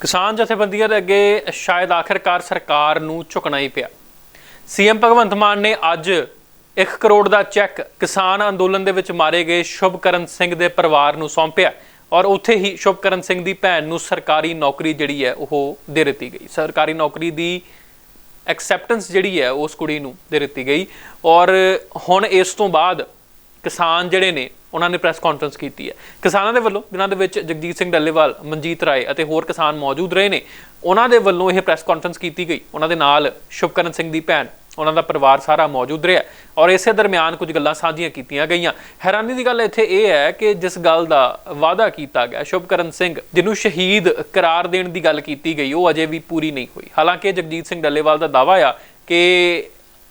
ਕਿਸਾਨ ਜਥੇਬੰਦੀਆਂ ਦੇ ਅੱਗੇ ਸ਼ਾਇਦ ਆਖਰਕਾਰ ਸਰਕਾਰ ਨੂੰ ਝੁਕਣਾ ਹੀ ਪਿਆ। ਸੀਐਮ ਭਗਵੰਤ ਮਾਨ ਨੇ ਅੱਜ 1 ਕਰੋੜ ਦਾ ਚੈੱਕ ਕਿਸਾਨ ਅੰਦੋਲਨ ਦੇ ਵਿੱਚ ਮਾਰੇ ਗਏ ਸ਼ੁਭਕਰਨ ਸਿੰਘ ਦੇ ਪਰਿਵਾਰ ਨੂੰ ਸੌਂਪਿਆ ਔਰ ਉੱਥੇ ਹੀ ਸ਼ੁਭਕਰਨ ਸਿੰਘ ਦੀ ਭੈਣ ਨੂੰ ਸਰਕਾਰੀ ਨੌਕਰੀ ਜਿਹੜੀ ਹੈ ਉਹ ਦੇ ਦਿੱਤੀ ਗਈ। ਸਰਕਾਰੀ ਨੌਕਰੀ ਦੀ ਐਕਸੈਪਟੈਂਸ ਜਿਹੜੀ ਹੈ ਉਸ ਕੁੜੀ ਨੂੰ ਦੇ ਦਿੱਤੀ ਗਈ ਔਰ ਹੁਣ ਇਸ ਤੋਂ ਬਾਅਦ ਕਿਸਾਨ ਜਿਹੜੇ ਨੇ, ਉਹਨਾਂ ਨੇ ਪ੍ਰੈਸ ਕਾਨਫਰੰਸ ਕੀਤੀ ਹੈ। ਕਿਸਾਨਾਂ ਦੇ ਵੱਲੋਂ, ਜਿਨ੍ਹਾਂ ਦੇ ਵਿੱਚ ਜਗਜੀਤ ਸਿੰਘ ਡੱਲੇਵਾਲ, ਮਨਜੀਤ ਰਾਏ ਅਤੇ ਹੋਰ ਕਿਸਾਨ ਮੌਜੂਦ ਰਹੇ ਨੇ, ਉਹਨਾਂ ਦੇ ਵੱਲੋਂ ਇਹ ਪ੍ਰੈਸ ਕਾਨਫਰੰਸ ਕੀਤੀ ਗਈ। ਉਹਨਾਂ ਦੇ ਨਾਲ ਸ਼ੁਭਕਰਨ ਸਿੰਘ ਦੀ ਭੈਣ, ਉਹਨਾਂ ਦਾ ਪਰਿਵਾਰ ਸਾਰਾ ਮੌਜੂਦ ਰਿਹਾ ਔਰ ਇਸੇ ਦਰਮਿਆਨ ਕੁਝ ਗੱਲਾਂ ਸਾਂਝੀਆਂ ਕੀਤੀਆਂ ਗਈਆਂ। ਹੈਰਾਨੀ ਦੀ ਗੱਲ ਇੱਥੇ ਇਹ ਹੈ ਕਿ ਜਿਸ ਗੱਲ ਦਾ ਵਾਅਦਾ ਕੀਤਾ ਗਿਆ, ਸ਼ੁਭਕਰਨ ਸਿੰਘ, ਜਿਹਨੂੰ ਸ਼ਹੀਦ ਕਰਾਰ ਦੇਣ ਦੀ ਗੱਲ ਕੀਤੀ ਗਈ, ਉਹ ਅਜੇ ਵੀ ਪੂਰੀ ਨਹੀਂ ਹੋਈ। ਹਾਲਾਂਕਿ ਜਗਜੀਤ ਸਿੰਘ ਡੱਲੇਵਾਲ ਦਾ ਦਾਅਵਾ ਆ ਕਿ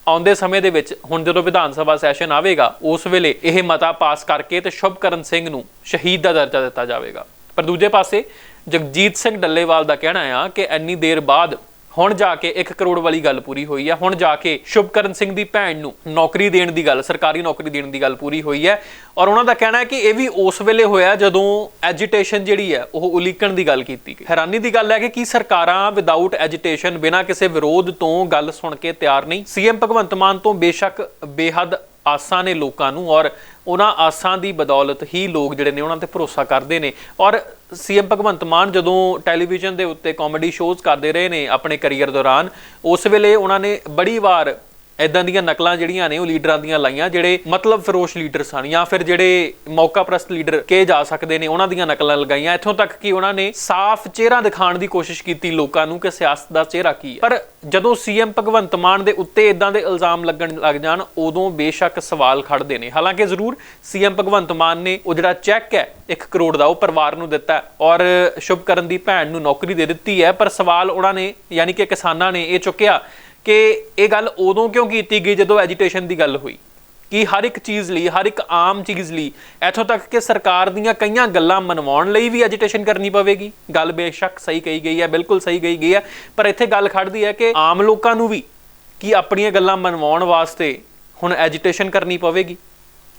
ਆਉਂਦੇ ਸਮੇਂ ਦੇ ਵਿੱਚ ਹੁਣ ਜਦੋਂ ਵਿਧਾਨ ਸਭਾ ਸੈਸ਼ਨ ਆਵੇਗਾ, ਉਸ ਵੇਲੇ ਇਹ ਮਤਾ ਪਾਸ ਕਰਕੇ ਤੇ ਸ਼ੁਭਕਰਨ ਸਿੰਘ ਨੂੰ ਸ਼ਹੀਦ ਦਾ ਦਰਜਾ ਦਿੱਤਾ ਜਾਵੇਗਾ। ਪਰ ਦੂਜੇ ਪਾਸੇ ਜਗਜੀਤ ਸਿੰਘ ਡੱਲੇਵਾਲ ਦਾ ਕਹਿਣਾ ਆ ਕਿ ਇੰਨੀ ਦੇਰ ਬਾਅਦ ਹੁਣ ਜਾ ਕੇ 1 ਕਰੋੜ ਵਾਲੀ ਗੱਲ ਪੂਰੀ ਹੋਈ ਹੈ ਹੁਣ ਜਾ ਕੇ ਸ਼ੁਭਕਰਨ ਸਿੰਘ ਦੀ ਭੈਣ ਨੂੰ ਨੌਕਰੀ ਦੇਣ ਦੀ ਗੱਲ, ਸਰਕਾਰੀ ਨੌਕਰੀ ਦੇਣ ਦੀ ਗੱਲ ਪੂਰੀ ਹੋਈ ਹੈ। ਔਰ ਉਹਨਾਂ ਦਾ ਕਹਿਣਾ ਹੈ ਕਿ ਇਹ ਵੀ ਉਸ ਵੇਲੇ ਹੋਇਆ ਜਦੋਂ ਐਜੀਟੇਸ਼ਨ ਜਿਹੜੀ ਹੈ, ਉਹ ਉਲੀਕਣ ਦੀ ਗੱਲ ਕੀਤੀ ਗਈ। ਹੈਰਾਨੀ ਦੀ ਗੱਲ ਹੈ ਕਿ ਕੀ ਸਰਕਾਰਾਂ ਵਿਦਆਊਟ ਐਜੀਟੇਸ਼ਨ ਬਿਨਾਂ ਕਿਸੇ ਵਿਰੋਧ ਤੋਂ ਗੱਲ ਸੁਣ ਕੇ ਤਿਆਰ ਨਹੀਂ? ਸੀਐਮ ਭਗਵੰਤ ਮਾਨ ਤੋਂ ਬੇਸ਼ੱਕ ਬੇਹੱਦ ਆਸਾਂ ਨੇ ਲੋਕਾਂ ਨੂੰ ਔਰ ਉਹਨਾਂ ਆਸਾਂ ਦੀ ਬਦੌਲਤ ਹੀ ਲੋਕ ਜਿਹੜੇ ਨੇ ਉਹਨਾਂ ਤੇ ਭਰੋਸਾ ਕਰਦੇ ਨੇ। ਔਰ ਸੀਐਮ ਭਗਵੰਤ ਮਾਨ ਜਦੋਂ ਟੈਲੀਵਿਜ਼ਨ ਦੇ ਉੱਤੇ ਕਾਮੇਡੀ ਸ਼ੋਜ਼ ਕਰਦੇ ਰਹੇ ਨੇ ਆਪਣੇ ਕੈਰੀਅਰ ਦੌਰਾਨ, ਉਸ ਵੇਲੇ ਉਹਨਾਂ ਨੇ ਬੜੀ ਵਾਰ ਇਦਾਂ ਦੀਆਂ ਨਕਲਾਂ ਜਿਹੜੀਆਂ ਨੇ ਉਹ ਲੀਡਰਾਂ ਦੀਆਂ ਲਾਈਆਂ, ਜਿਹੜੇ ਮਤਲਬ ਫਰੋਸ਼ ਲੀਡਰ ਸਨ ਜਾਂ ਫਿਰ ਜਿਹੜੇ ਮੌਕਾ ਪ੍ਰਸਤ ਲੀਡਰ ਕਹੇ ਜਾ ਸਕਦੇ ਨੇ, ਉਹਨਾਂ ਦੀਆਂ ਨਕਲਾਂ ਲਗਾਈਆਂ। ਇੱਥੋਂ ਤੱਕ ਕਿ ਉਹਨਾਂ ਨੇ ਸਾਫ਼ ਚਿਹਰਾ ਦਿਖਾਉਣ ਦੀ ਕੋਸ਼ਿਸ਼ ਕੀਤੀ ਲੋਕਾਂ ਨੂੰ ਕਿ ਸਿਆਸਤ ਦਾ ਚਿਹਰਾ ਕੀ ਹੈ। ਪਰ ਜਦੋਂ ਸੀਐਮ ਭਗਵੰਤ ਮਾਨ ਦੇ ਉੱਤੇ ਇਦਾਂ ਦੇ ਇਲਜ਼ਾਮ ਲੱਗਣ ਲੱਗ ਜਾਣ, ਉਦੋਂ ਬੇਸ਼ੱਕ ਸਵਾਲ ਖੜਦੇ ਨੇ। ਹਾਲਾਂਕਿ ਜ਼ਰੂਰ ਸੀਐਮ ਭਗਵੰਤ ਮਾਨ ਨੇ ਉਹ ਜਿਹੜਾ ਚੈੱਕ ਹੈ 1 ਕਰੋੜ ਦਾ ਉਹ ਪਰਿਵਾਰ ਨੂੰ ਦਿੱਤਾ ਹੈ ਔਰ ਸ਼ੁਭਕਰਨ ਦੀ ਭੈਣ ਨੂੰ ਨੌਕਰੀ ਦੇ ਦਿੱਤੀ ਹੈ, ਪਰ ਸਵਾਲ ਉਹਨਾਂ ਨੇ, ਯਾਨੀ ਕਿ ਕਿਸਾਨਾਂ ਨੇ ਇਹ ਚੁੱਕਿਆ ਕਿ ਇਹ ਗੱਲ ਉਦੋਂ ਕਿਉਂ ਕੀਤੀ ਗਈ ਜਦੋਂ ਐਜੀਟੇਸ਼ਨ ਦੀ ਗੱਲ ਹੋਈ? ਕਿ ਹਰ ਇੱਕ ਚੀਜ਼ ਲਈ, ਹਰ ਇੱਕ ਆਮ ਚੀਜ਼ ਲਈ, ਇੱਥੋਂ ਤੱਕ ਕਿ ਸਰਕਾਰ ਦੀਆਂ ਕਈਆਂ ਗੱਲਾਂ ਮਨਵਾਉਣ ਲਈ ਵੀ ਐਜੀਟੇਸ਼ਨ ਕਰਨੀ ਪਵੇਗੀ। ਗੱਲ ਬੇਸ਼ੱਕ ਸਹੀ ਕਹੀ ਗਈ ਹੈ, ਬਿਲਕੁਲ ਸਹੀ ਕਹੀ ਗਈ ਹੈ, ਪਰ ਇੱਥੇ ਗੱਲ ਖੜਦੀ ਹੈ ਕਿ ਆਮ ਲੋਕਾਂ ਨੂੰ ਵੀ ਕੀ ਆਪਣੀਆਂ ਗੱਲਾਂ ਮਨਵਾਉਣ ਵਾਸਤੇ ਹੁਣ ਐਜੀਟੇਸ਼ਨ ਕਰਨੀ ਪਵੇਗੀ।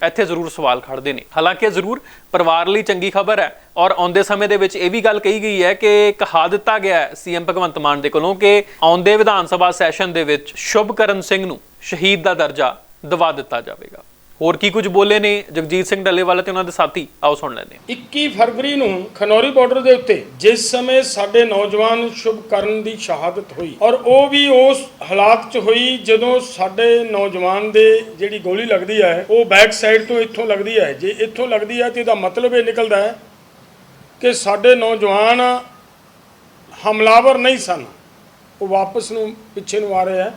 ਇੱਥੇ ਜ਼ਰੂਰ ਸਵਾਲ ਖੜਦੇ ਨੇ। ਹਾਲਾਂਕਿ ਜ਼ਰੂਰ ਪਰਿਵਾਰ ਲਈ ਚੰਗੀ ਖਬਰ ਹੈ ਔਰ ਆਉਂਦੇ ਸਮੇਂ ਦੇ ਵਿੱਚ ਇਹ ਵੀ ਗੱਲ ਕਹੀ ਗਈ ਹੈ ਕਿ ਕਹਾ ਦਿੱਤਾ ਗਿਆ ਹੈ ਸੀਐਮ ਭਗਵੰਤ ਮਾਨ ਦੇ ਕੋਲੋਂ ਕਿ ਆਉਂਦੇ ਵਿਧਾਨ ਸਭਾ ਸੈਸ਼ਨ ਦੇ ਵਿੱਚ ਸ਼ੁਭਕਰਨ ਸਿੰਘ ਨੂੰ ਸ਼ਹੀਦ ਦਾ ਦਰਜਾ ਦਿਵਾ ਦਿੱਤਾ ਜਾਵੇਗਾ। ਹੋਰ ਕੀ ਕੁਝ ਬੋਲੇ ਨੇ ਜਗਜੀਤ ਸਿੰਘ ਡੱਲੇਵਾਲ ਤੇ ਉਹਨਾਂ ਦੇ ਸਾਥੀ? ਆਓ ਸੁਣ ਲੈਂਦੇ ਹਾਂ। 21 ਫਰਵਰੀ ਨੂੰ ਖਨੌਰੀ ਬਾਰਡਰ ਦੇ ਉੱਤੇ ਜਿਸ ਸਮੇਂ ਸਾਡੇ ਨੌਜਵਾਨ ਸ਼ੁਭਕਰਨ ਦੀ ਸ਼ਹਾਦਤ ਹੋਈ ਔਰ ਉਹ ਵੀ ਉਸ ਹਾਲਾਤ 'ਚ ਹੋਈ ਜਦੋਂ ਸਾਡੇ ਨੌਜਵਾਨ ਦੇ ਜਿਹੜੀ ਗੋਲੀ ਲੱਗਦੀ ਹੈ, ਉਹ ਬੈਕ ਸਾਈਡ ਤੋਂ ਇੱਥੋਂ ਲੱਗਦੀ ਹੈ। ਜੇ ਇੱਥੋਂ ਲੱਗਦੀ ਹੈ ਤੇ ਇਹਦਾ ਮਤਲਬ ਇਹ ਨਿਕਲਦਾ ਹੈ ਕਿ ਸਾਡੇ ਨੌਜਵਾਨ ਹਮਲਾਵਰ ਨਹੀਂ ਸਨ। ਉਹ ਵਾਪਸ ਨੂੰ ਪਿੱਛੇ ਨੂੰ ਆ ਰਹੇ ਹੈ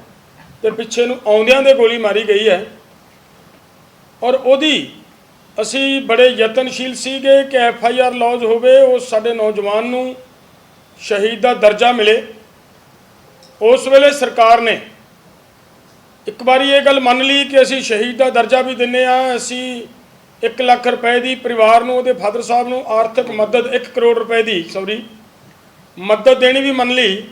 ਤੇ ਪਿੱਛੇ ਨੂੰ ਆਉਂਦਿਆਂ ਦੇ ਗੋਲੀ ਮਾਰੀ ਗਈ ਹੈ। ਔਰ ਉਹਦੀ ਅਸੀਂ ਬੜੇ ਯਤਨਸ਼ੀਲ ਸੀਗੇ ਕਿ ਐਫ ਆਈ ਆਰ ਲੌਜ ਹੋਵੇ, ਉਹ ਸਾਡੇ ਨੌਜਵਾਨ ਨੂੰ ਸ਼ਹੀਦ ਦਾ ਦਰਜਾ ਮਿਲੇ। ਉਸ ਵੇਲੇ ਸਰਕਾਰ ਨੇ ਇੱਕ ਵਾਰੀ ਇਹ ਗੱਲ ਮੰਨ ਲਈ ਕਿ ਅਸੀਂ ਸ਼ਹੀਦ ਦਾ ਦਰਜਾ ਵੀ ਦਿੰਨੇ ਆ, ਅਸੀਂ 1 ਲੱਖ ਰੁਪਏ ਦੀ ਪਰਿਵਾਰ ਨੂੰ, ਉਹਦੇ ਫਾਦਰ ਸਾਹਿਬ ਨੂੰ ਆਰਥਿਕ ਮਦਦ 1 ਕਰੋੜ ਰੁਪਏ ਦੀ ਸੌਰੀ ਮਦਦ ਦੇਣੀ ਵੀ ਮੰਨ ਲਈ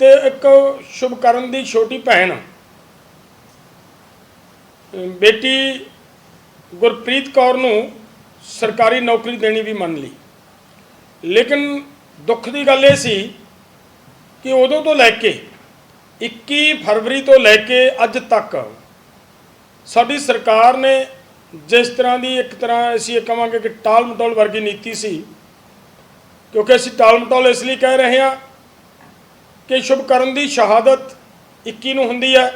ਤੇ ਇੱਕ ਸ਼ੁਭਕਰਨ ਦੀ ਛੋਟੀ ਭੈਣ ਬੇਟੀ ਗੁਰਪ੍ਰੀਤ ਕੌਰ ਨੂੰ ਸਰਕਾਰੀ ਨੌਕਰੀ ਦੇਣੀ ਵੀ ਮੰਨ ਲਈ। ਲੇਕਿਨ ਦੁੱਖ ਦੀ ਗੱਲ ਇਹ ਸੀ ਕਿ ਉਦੋਂ ਤੋਂ ਲੈ ਕੇ 21 ਫਰਵਰੀ ਤੋਂ ਲੈ ਕੇ ਅੱਜ ਤੱਕ ਸਾਡੀ ਸਰਕਾਰ ਨੇ ਜਿਸ ਤਰ੍ਹਾਂ ਦੀ ਇੱਕ ਤਰ੍ਹਾਂ ਅਸੀਂ ਇਹ ਕਹਾਂਗੇ ਕਿ ਟਾਲ ਮਟੋਲ ਵਰਗੀ ਨੀਤੀ ਸੀ, ਕਿਉਂਕਿ ਅਸੀਂ ਟਾਲ ਮਟੋਲ ਇਸ ਲਈ ਕਹਿ ਰਹੇ ਹਾਂ ਕਿ ਸ਼ੁਭਕਰਨ ਦੀ ਸ਼ਹਾਦਤ 21 ਨੂੰ ਹੁੰਦੀ ਹੈ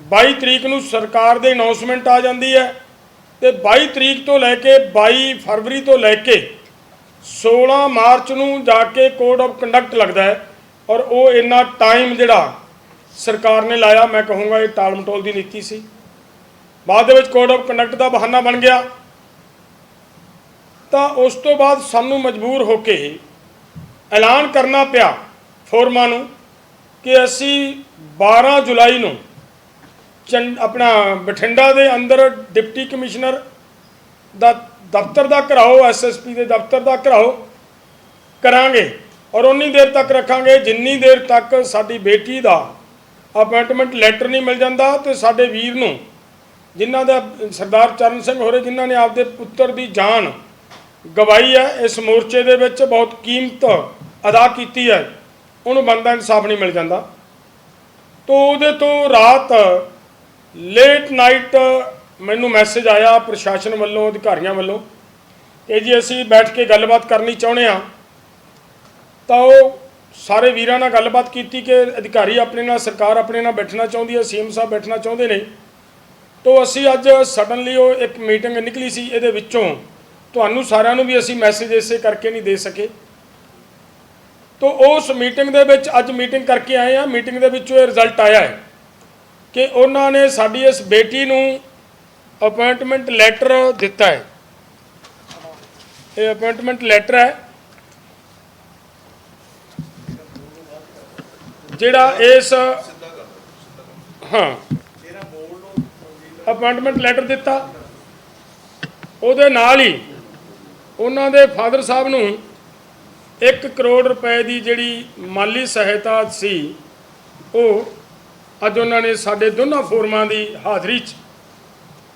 22 ਤਰੀਕ ਨੂੰ ਸਰਕਾਰ ਦੇ ਅਨਾਉਂਸਮੈਂਟ ਆ ਜਾਂਦੀ ਹੈ ਤੇ 22 ਤਰੀਕ ਤੋਂ ਲੈ ਕੇ 22 ਫਰਵਰੀ ਤੋਂ ਲੈ ਕੇ 16 ਮਾਰਚ ਨੂੰ ਜਾ ਕੇ ਕੋਡ ਆਫ ਕੰਡਕਟ ਲੱਗਦਾ ਹੈ ਔਰ ਉਹ ਇੰਨਾ ਟਾਈਮ ਜਿਹੜਾ ਸਰਕਾਰ ਨੇ ਲਾਇਆ, ਮੈਂ ਕਹੂੰਗਾ ਇਹ ਟਾਲ ਮਟੋਲ ਦੀ ਨੀਤੀ ਸੀ। ਬਾਅਦ ਦੇ ਵਿੱਚ ਕੋਡ ਆਫ ਕੰਡਕਟ ਦਾ ਬਹਾਨਾ ਬਣ ਗਿਆ। ਤਾਂ ਉਸ ਤੋਂ ਬਾਅਦ ਸਾਨੂੰ ਮਜਬੂਰ ਹੋ ਕੇ ਐਲਾਨ ਕਰਨਾ ਪਿਆ ਫੋਰਮਾਂ ਨੂੰ ਕਿ ਅਸੀਂ 12 ਜੁਲਾਈ ਨੂੰ ਚੰਡ ਆਪਣਾ ਬਠਿੰਡਾ ਦੇ ਅੰਦਰ ਡਿਪਟੀ ਕਮਿਸ਼ਨਰ ਦਾ ਦਫ਼ਤਰ ਦਾ ਘਰਾਓ ਐਸਐਸਪੀ ਦੇ ਦਫ਼ਤਰ ਦਾ ਘਰਾਓ ਕਰਾਂਗੇ ਔਰ ਉਨੀ ਦੇਰ ਤੱਕ ਰੱਖਾਂਗੇ ਜਿੰਨੀ ਦੇਰ ਤੱਕ ਸਾਡੀ ਬੇਟੀ ਦਾ ਅਪਾਇੰਟਮੈਂਟ ਲੈਟਰ ਨਹੀਂ ਮਿਲ ਜਾਂਦਾ ਤੇ ਸਾਡੇ ਵੀਰ ਨੂੰ, ਜਿਨ੍ਹਾਂ ਦਾ ਸਰਦਾਰ ਚਰਨ ਸਿੰਘ ਹੋਰੇ, ਜਿਨ੍ਹਾਂ ਨੇ ਆਪਦੇ ਪੁੱਤਰ ਦੀ ਜਾਨ ਗਵਾਈ ਹੈ, ਇਸ ਮੋਰਚੇ ਦੇ ਵਿੱਚ ਬਹੁਤ ਕੀਮਤ ਅਦਾ ਕੀਤੀ ਹੈ, ਉਹਨੂੰ ਬੰਦਾ ਇਨਸਾਫ ਨਹੀਂ ਮਿਲ ਜਾਂਦਾ। ਤੋ ਉਹਦੇ ਤੋਂ ਰਾਤ ਲੇਟ ਨਾਈਟ ਮੈਨੂੰ ਮੈਸੇਜ ਆਇਆ ਪ੍ਰਸ਼ਾਸਨ ਵੱਲੋਂ, ਅਧਿਕਾਰੀਆਂ ਵੱਲੋਂ ਕਿ ਜੀ ਅਸੀਂ ਬੈਠ ਕੇ ਗੱਲਬਾਤ ਕਰਨੀ ਚਾਹੁੰਦੇ ਆ ਤਾਂ ਉਹ ਸਾਰੇ ਵੀਰਾਂ ਨਾਲ ਗੱਲਬਾਤ ਕੀਤੀ ਕਿ ਅਧਿਕਾਰੀ ਆਪਣੇ ਨਾਲ, ਸਰਕਾਰ ਆਪਣੇ ਨਾਲ ਬੈਠਣਾ ਚਾਹੁੰਦੀ ਹੈ, ਸੀਐਮ ਸਾਹਿਬ ਬੈਠਣਾ ਚਾਹੁੰਦੇ ਨੇ। ਤੋ ਅਸੀਂ ਅੱਜ ਸਡਨਲੀ ਉਹ ਇੱਕ ਮੀਟਿੰਗ ਨਿਕਲੀ ਸੀ, ਇਹਦੇ ਵਿੱਚੋਂ। ਤੁਹਾਨੂੰ ਸਾਰਿਆਂ ਨੂੰ ਵੀ ਅਸੀਂ ਮੈਸੇਜ ਇਸੇ ਕਰਕੇ ਨਹੀਂ ਦੇ ਸਕੇ। ਤੋ ਉਸ ਮੀਟਿੰਗ ਦੇ ਵਿੱਚ ਅੱਜ ਮੀਟਿੰਗ ਕਰਕੇ ਆਏ ਆ ਮੀਟਿੰਗ ਦੇ ਵਿੱਚੋਂ ਇਹ ਰਿਜ਼ਲਟ ਆਇਆ ਹੈ। ਕਿ ਉਹਨਾਂ ਨੇ ਸਾਡੀ ਇਸ ਬੇਟੀ ਨੂੰ ਅਪਾਇੰਟਮੈਂਟ ਲੈਟਰ ਦਿੱਤਾ ਹੈ। ਇਹ ਅਪਾਇੰਟਮੈਂਟ ਲੈਟਰ ਹੈ। ਜਿਹੜਾ ਇਸ ਹਾਂ। ਅਪਾਇੰਟਮੈਂਟ ਲੈਟਰ ਦਿੱਤਾ। ਉਹਦੇ ਨਾਲ ਹੀ ਉਹਨਾਂ ਦੇ ਫਾਦਰ ਸਾਹਿਬ ਨੂੰ 1 ਕਰੋੜ ਰੁਪਏ ਦੀ ਜਿਹੜੀ ਮਾਲੀ ਸਹਾਇਤਾ ਸੀ, ਉਹ ਅੱਜ ਉਹਨਾਂ ਨੇ ਸਾਡੇ ਦੋਨਾਂ ਫੋਰਮਾਂ ਦੀ ਹਾਜ਼ਰੀ 'ਚ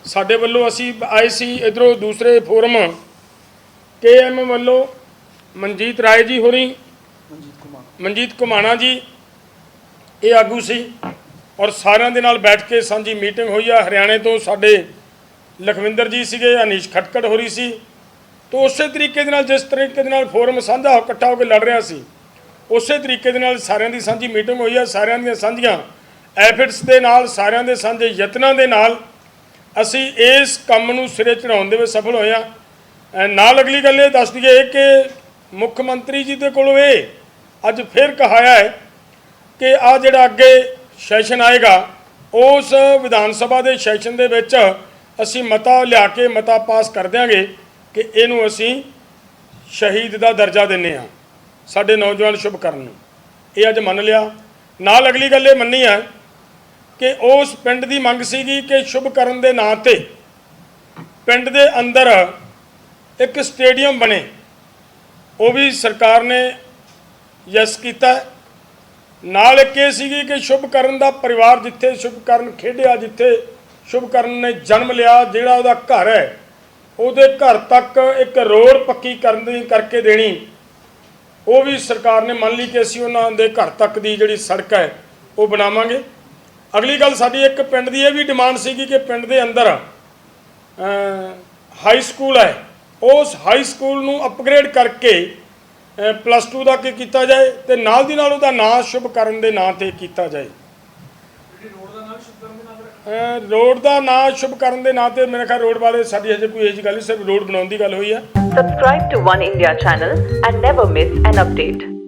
ਸਾਡੇ ਵੱਲੋਂ ਅਸੀਂ ਆਏ ਸੀ ਇਧਰੋਂ ਦੂਸਰੇ ਫੋਰਮ ਕੇਐਮ ਵੱਲੋਂ ਮਨਜੀਤ ਰਾਏ ਜੀ ਹੋਰੀ ਮਨਜੀਤ ਕੁਮਾਣਾ ਜੀ ਇਹ ਆਗੂ ਸੀ ਔਰ ਸਾਰਿਆਂ ਦੇ ਨਾਲ ਬੈਠ ਕੇ ਸਾਂਝੀ ਮੀਟਿੰਗ ਹੋਈ ਆ। ਹਰਿਆਣੇ ਤੋਂ ਸਾਡੇ ਲਖਵਿੰਦਰ ਜੀ ਸੀਗੇ ਅਨੀਸ਼ ਖਟਕੜ ਹੋਰੀ ਸੀ। ਤੋ ਉਸੇ ਤਰੀਕੇ ਦੇ ਨਾਲ ਜਿਸ ਤਰੀਕੇ ਦੇ ਨਾਲ ਫੋਰਮ ਸਾਂਝਾ ਇਕੱਠਾ ਹੋ ਕੇ ਲੜ ਰਿਹਾ ਸੀ ਉਸੇ ਤਰੀਕੇ ਦੇ ਨਾਲ ਸਾਰਿਆਂ ਦੀ ਸਾਂਝੀ ਮੀਟਿੰਗ ਹੋਈ ਆ। ਸਾਰਿਆਂ ਦੀਆਂ ਸਾਂਝੀਆਂ ਐਫਰਟਸ ਦੇ ਨਾਲ, ਸਾਰਿਆਂ ਦੇ ਸਾਂਝੇ ਯਤਨਾਂ ਦੇ ਨਾਲ ਅਸੀਂ ਇਸ ਕੰਮ ਨੂੰ ਸਿਰੇ ਚੜਾਉਣ ਦੇ ਵਿੱਚ ਸਫਲ ਹੋਏ ਆ ਨਾਲ ਅਗਲੀ ਗੱਲ ਇਹ ਦੱਸ ਦਈਏ ਕਿ ਮੁੱਖ ਮੰਤਰੀ ਜੀ ਦੇ ਕੋਲੋਂ ਇਹ ਅੱਜ ਫਿਰ ਕਹਾਇਆ ਹੈ ਕਿ ਆ ਜਿਹੜਾ ਅੱਗੇ ਸੈਸ਼ਨ ਆਏਗਾ, ਉਸ ਵਿਧਾਨ ਸਭਾ ਦੇ ਸੈਸ਼ਨ ਦੇ ਵਿੱਚ ਅਸੀਂ ਮਤਾ ਲਿਆ ਕੇ ਮਤਾ ਪਾਸ ਕਰ ਦਿਆਂਗੇ ਕਿ ਇਹਨੂੰ ਅਸੀਂ ਸ਼ਹੀਦ ਦਾ ਦਰਜਾ ਦਿੰਨੇ ਆ ਸਾਡੇ ਨੌਜਵਾਨ ਸ਼ੁਭ ਕਰਨ ਨੂੰ। ਇਹ ਅੱਜ ਮੰਨ ਲਿਆ। ਨਾਲ ਅਗਲੀ ਗੱਲ ਇਹ ਮੰਨੀ ਹੈ ਕਿ ਉਸ ਪਿੰਡ ਦੀ ਮੰਗ ਸੀਗੀ ਕਿ ਸ਼ੁਭ ਕਰਨ ਦੇ ਨਾਂ ਤੇ ਪਿੰਡ ਦੇ ਅੰਦਰ ਇੱਕ ਸਟੇਡੀਅਮ ਬਣੇ। ਉਹ ਵੀ ਸਰਕਾਰ ਨੇ ਯਸ ਕੀਤਾ। ਨਾਲ ਇੱਕ ਇਹ ਸੀਗੀ ਕਿ ਸ਼ੁਭ ਕਰਨ ਦਾ ਪਰਿਵਾਰ ਜਿੱਥੇ ਸ਼ੁਭ ਕਰਨ ਖੇਡਿਆ, ਜਿੱਥੇ ਸ਼ੁਭ ਕਰਨ ਨੇ ਜਨਮ ਲਿਆ, ਜਿਹੜਾ ਉਹਦਾ ਘਰ ਹੈ, ਉਹਦੇ ਘਰ ਤੱਕ ਇੱਕ ਰੋਡ ਪੱਕੀ ਕਰਨ ਦੀ ਕਰਕੇ ਦੇਣੀ। ਉਹ ਵੀ ਸਰਕਾਰ ਨੇ ਮੰਨ ਲਈ ਕਿ ਅਸੀਂ ਉਹਨਾਂ ਦੇ ਘਰ ਤੱਕ ਦੀ ਜਿਹੜੀ ਸੜਕ ਹੈ, ਉਹ ਬਣਾਵਾਂਗੇ। ਅਗਲੀ ਗੱਲ ਸਾਡੀ ਇੱਕ ਪਿੰਡ ਦੀ ਇਹ ਵੀ ਡਿਮਾਂਡ ਸੀਗੀ ਕਿ ਪਿੰਡ ਦੇ ਅੰਦਰ ਹਾਈ ਸਕੂਲ ਹੈ। ਉਸ ਹਾਈ ਸਕੂਲ ਨੂੰ ਅਪਗ੍ਰੇਡ ਕਰਕੇ ਪਲੱਸ 2 ਦਾ ਕੀ ਕੀਤਾ ਜਾਏ ਤੇ ਨਾਲ ਦੀ ਨਾਲ ਉਹਦਾ ਨਾਂ ਸ਼ੁਭ ਕਰਨ ਦੇ ਨਾਂ ਤੇ ਕੀਤਾ ਜਾਏ। ਰੋਡ ਦਾ ਨਾਂ ਸ਼ੁਭ ਕਰਨ ਦੇ ਨਾਂ ਤੇ ਮੇਰੇ ਖਿਆਲ ਰੋਡ ਵਾਲੇ ਸਾਡੀ ਹਜੇ ਕੋਈ ਇਹ ਜਿਹੀ ਗੱਲ ਨਹੀਂ ਸਿਰਫ ਰੋਡ ਬਣਾਉਣ ਦੀ ਗੱਲ ਹੋਈ ਹੈ। Subscribe to One India channel and never miss an update.